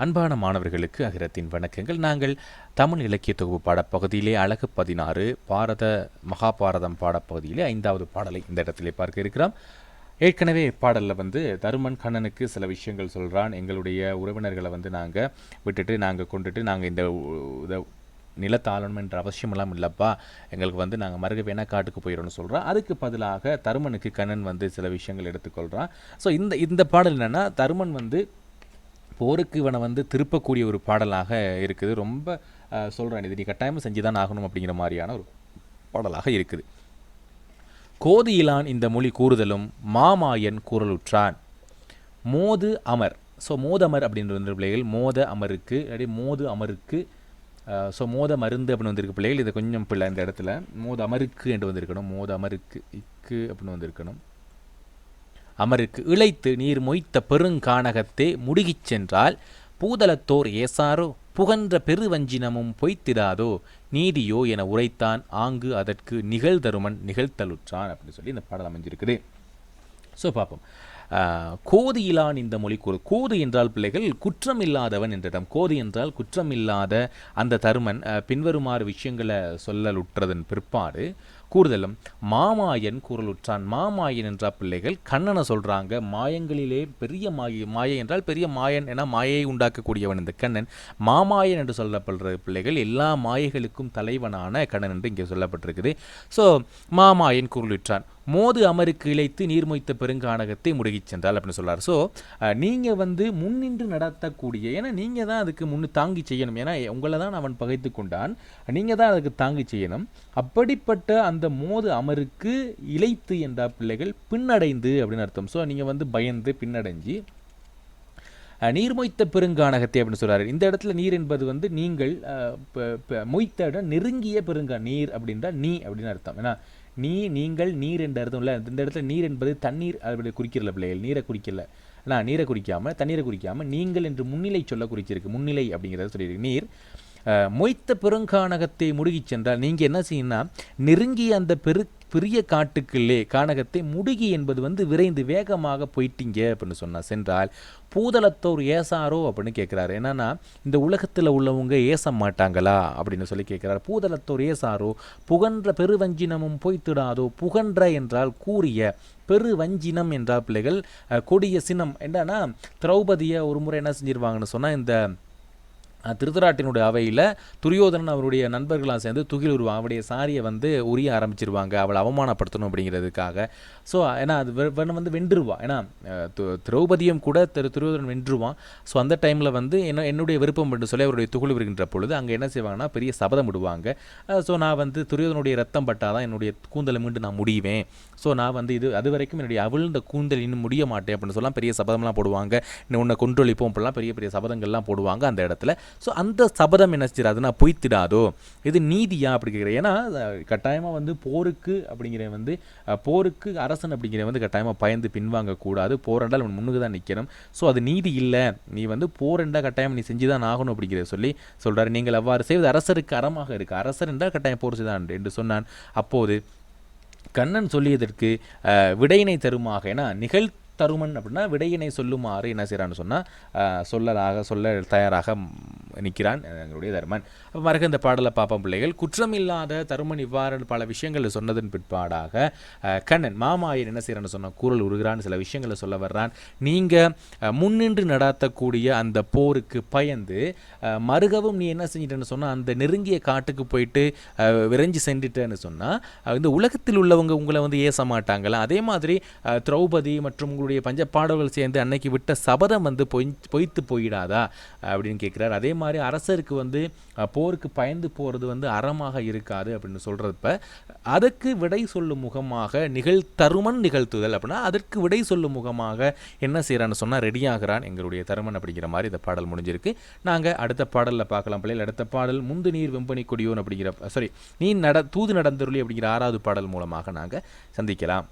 அன்பான மாணவர்களுக்கு அகிரத்தின் வணக்கங்கள். நாங்கள் தமிழ் இலக்கிய தொகுப்பு பாடப்பகுதியிலே அழகு பதினாறு பாரத மகாபாரதம் பாடப்பகுதியிலே ஐந்தாவது பாடலை இந்த இடத்திலே பார்க்க இருக்கிறோம். ஏற்கனவே பாடலில் வந்து தருமன் கண்ணனுக்கு சில விஷயங்கள் சொல்கிறான் எங்களுடைய உறவினர்களை வந்து நாங்கள் விட்டுட்டு நாங்கள் கொண்டுட்டு நாங்கள் இந்த உ- நிலத்தாளணும் என்ற அவசியமெல்லாம் இல்லைப்பா. எங்களுக்கு வந்து நாங்கள் மருக வேணா காட்டுக்கு போயிடணும்னு சொல்கிறோம் அதுக்கு பதிலாக தருமனுக்கு கண்ணன் வந்து சில விஷயங்கள் எடுத்துக்கொள்கிறான் ஸோ இந்த இந்த பாடல் என்னென்னா தருமன் வந்து போருக்கு இவனை வந்து திருப்பக்கூடிய ஒரு பாடலாக இருக்குது. ரொம்ப சொல்கிறேன் இது நீ கட்டாயமாக செஞ்சு தான் ஆகணும் அப்படிங்கிற மாதிரியான ஒரு பாடலாக இருக்குது. கோதியிலான் இந்த மொழி கூறுதலும் மாமாயன் கூறலுற்றான் மோது அமர். ஸோ மோதமர் அப்படின்ற வந்து பிள்ளைகள் மோத அமருக்கு அப்படி மோது அமருக்கு ஸோ மோத மருந்து அப்படின்னு வந்திருக்கு பிள்ளைகள் இதை கொஞ்சம் பிள்ளை இந்த இடத்துல மோத அமருக்கு என்று வந்திருக்கணும் மோத அமருக்கு இக்கு அப்படின்னு வந்திருக்கணும். அமருக்கு இளைத்து நீர் மொய்த்த பெருங்கானகத்தே முடுகிச் சென்றால் பூதலத்தோர் ஏசாரோ புகன்ற பெருவஞ்சினமும் பொய்த்திடாதோ நீதியோ என உரைத்தான் ஆங்கு அதற்கு நிகழ்தருமன் நிகழ்த்தலுற்றான் அப்படின்னு சொல்லி இந்த பாடல் அமைஞ்சிருக்குது. ஸோ பார்ப்போம். கோதியிலான் இந்த மொழி கூறு. கோது என்றால் பிள்ளைகள் குற்றம் இல்லாதவன் என்றிடம் கோது என்றால் குற்றம் இல்லாத அந்த தருமன் பின்வருமாறு விஷயங்களை சொல்லலுற்றதன் பிற்பாடு கூறுதலும் மாமாயன் கூறலுற்றான் மாமாயன் என்றால் பிள்ளைகள் கண்ணனை சொல்றாங்க மாயங்களிலே பெரிய மாய மாயை என்றால் பெரிய மாயன் என மாயை உண்டாக்கக்கூடியவன் இந்த கண்ணன். மாமாயன் என்று சொல்லப்படுற பிள்ளைகள் எல்லா மாயைகளுக்கும் தலைவனான கண்ணன் என்று இங்கே சொல்லப்பட்டிருக்குது. ஸோ மாமாயன் கூறலுற்றான் மோது அமருக்கு இழைத்து நீர்மொய்த்த பெருங்கானகத்தை முடுகிச் சென்றால் அப்படின்னு சொல்கிறார் ஸோ நீங்கள் வந்து முன்னின்று நடத்தக்கூடிய ஏன்னா நீங்கள் தான் அதுக்கு முன்னு தாங்கி செய்யணும். ஏன்னா உங்களை தான் அவன் பகைத்து கொண்டான். நீங்கள் தான் அதுக்கு தாங்கி செய்யணும். அப்படிப்பட்ட அந்த மோது அமருக்கு இழைத்து என்ற பிள்ளைகள் பின்னடைந்து அப்படின்னு அர்த்தம். ஸோ நீங்கள் வந்து பயந்து பின்னடைஞ்சு நீர்மொய்த்த நீர் மொய்த்த பெருங்கானகத்தை அப்படின்னு சொல்கிறார் இந்த இடத்துல நீர் என்பது வந்து நீங்கள் மொய்த்த இடம் நெருங்கிய பெருங்கா நீர் அப்படின்றா நீ அப்படின்னு அர்த்தம். ஏன்னா நீ நீங்கள் நீர் என்ற அர்த்தம் இல்லை. இந்த இடத்துல நீர் என்பது தண்ணீர் அப்படி குறிக்கிறல பிள்ளைகள். நீரை குறிக்கல. ஆனால் நீரை குறிக்காமல் தண்ணீரை குறிக்காமல் நீங்கள் என்று முன்னிலை சொல்ல குறிச்சிருக்கு. முன்னிலை அப்படிங்கிறத சொல்லியிருக்கு. நீர் அஹ், மொய்த்த பெருங்கானகத்தை முடுகிச் சென்றால் நீங்கள் என்ன செய்யணும்னா நெருங்கிய அந்த பெரு பெரிய காட்டுக்குள்ளே கானகத்தை முடுகி என்பது வந்து விரைந்து வேகமாக போயிட்டீங்க அப்படின்னு சொன்னால் சென்றால் பூதலத்தோர் ஏசாரோ? அப்படின்னு கேட்குறாரு. என்னன்னா இந்த உலகத்தில் உள்ளவங்க ஏச மாட்டாங்களா? அப்படின்னு சொல்லி கேட்குறாரு. பூதலத்தோர் ஏசாரோ? புகன்ற பெருவஞ்சினமும் பொய்த்திடாதோ? புகன்ற என்றால் கூறிய பெருவஞ்சினம் என்றால் பிள்ளைகள். கொடிய சினம். என்னன்னா திரௌபதியை ஒரு முறை என்ன செஞ்சிருவாங்கன்னு சொன்னால் இந்த திருத்தராட்டினுடைய அவையில் துரியோதனன் அவருடைய நண்பர்களாக சேர்ந்து துகில் உருவாங்க அவருடைய சாரியை வந்து உரிய ஆரம்பிச்சிருவாங்க அவளை அவமானப்படுத்தணும் அப்படிங்கிறதுக்காக. ஸோ ஏன்னா அது வெ- வந்து வென்றுருவா. ஏன்னா திரௌபதியும் கூட திரு துரியோதனன் வென்றுருவான். ஸோ அந்த டைமில் வந்து என்ன என்னுடைய விருப்பம் என்று சொல்லி அவருடைய துகில் வருகின்ற பொழுது அங்கே என்ன செய்வாங்கன்னா பெரிய சபதம் விடுவாங்க. ஸோ நான் வந்து துரியோதனுடைய ரத்தம் பட்டாதான் என்னுடைய கூந்தலை மீண்டு நான் முடிவேன். ஸோ நான் வந்து இது அது வரைக்கும் என்னுடைய அவிழ்ந்த கூந்தல் இன்னும் முடிய மாட்டேன் அப்படின்னு சொல்லலாம் பெரிய சபதம்லாம் போடுவாங்க. இன்னும் உன்னை கொன்றொழிப்போம் அப்படிலாம் பெரிய பெரிய சபதங்கள்லாம் போடுவாங்க அந்த இடத்துல. ஸோ அந்த சபதம் என்ன செய்யாது? நான் பொய்த்திடாதோ? இது நீதியா அப்படி கேட்குறேன் ஏன்னா கட்டாயமாக வந்து போருக்கு அப்படிங்கிற வந்து போருக்கு அரசன் அப்படிங்கிற வந்து கட்டாயமாக பயந்து பின்வாங்க கூடாது. போராண்டால் அவன் முன்னுக்கு தான் நிற்கணும் ஸோ அது நீதி இல்லை. நீ வந்து போரெண்டா கட்டாயம் நீ செஞ்சு தான் ஆகணும் அப்படிங்கிறத சொல்லி சொல்கிறார் நீங்கள் அவ்வாறு செய்வது அரசருக்கு அறமாக இருக்குது அரசர் என்றால் கட்டாயம் போர் செய்தான் என்று சொன்னான். அப்போது கண்ணன் சொல்லியதற்கு விடையினை தருமாக. ஏன்னா நிகழ் தருமன் அப்படின்னா விடையினை சொல்லுமாறு என்ன செய்கிறான்னு சொன்னால் சொல்லலாக சொல்ல தயாராக நிற்கிறான் எங்களுடைய தருமன். அப்போ மறக்க இந்த பாடலை பார்ப்போம் பிள்ளைகள். குற்றமில்லாத தருமன் இவ்வாறு பல விஷயங்களை சொன்னதன் பிற்பாடாக கண்ணன் மாமாயன் என்ன செய்கிறான்னு சொன்னால் கூறல் உருகிறான் சில விஷயங்களை சொல்ல வர்றான். நீங்கள் முன்னின்று நடாத்தக்கூடிய அந்த போருக்கு பயந்து மறுகவும் நீ என்ன செஞ்சிட்டேன்னு சொன்னால் அந்த நெருங்கிய காட்டுக்கு போயிட்டு விரைஞ்சு சென்றுட்டேன்னு சொன்னால் இந்த உலகத்தில் உள்ளவங்க உங்களை வந்து ஏச மாட்டாங்களா? அதே மாதிரி திரௌபதி மற்றும் உங்களுடைய பஞ்ச பாடல்கள் சேர்ந்து அன்னைக்கு விட்ட சபதம் வந்து பொய் பொய்த்து போயிடாதா? அப்படின்னு கேட்குறாரு. அதே மாதிரி அரசருக்கு வந்து போருக்கு பயந்து போகிறது வந்து அறமாக இருக்காது அப்படின்னு சொல்கிறப்ப அதற்கு விடை சொல்லும் முகமாக நிகழ்தருமன் நிகழ்த்துதல் அப்படின்னா அதற்கு விடை சொல்லும் முகமாக என்ன செய்கிறான்னு சொன்னால் ரெடியாகிறான் எங்களுடைய தருமன் அப்படிங்கிற மாதிரி இந்த பாடல் முடிஞ்சிருக்கு. நாங்கள் அடுத்த பாடலில் பார்க்கலாம் பிள்ளைகள். அடுத்த பாடல் முந்து நீர் வெம்பனி கொடியோன் அப்படிங்கிற சாரி நீ நட தூது நடந்தருளி அப்படிங்கிற ஆறாவது பாடல் மூலமாக நாங்கள் சந்திக்கலாம்.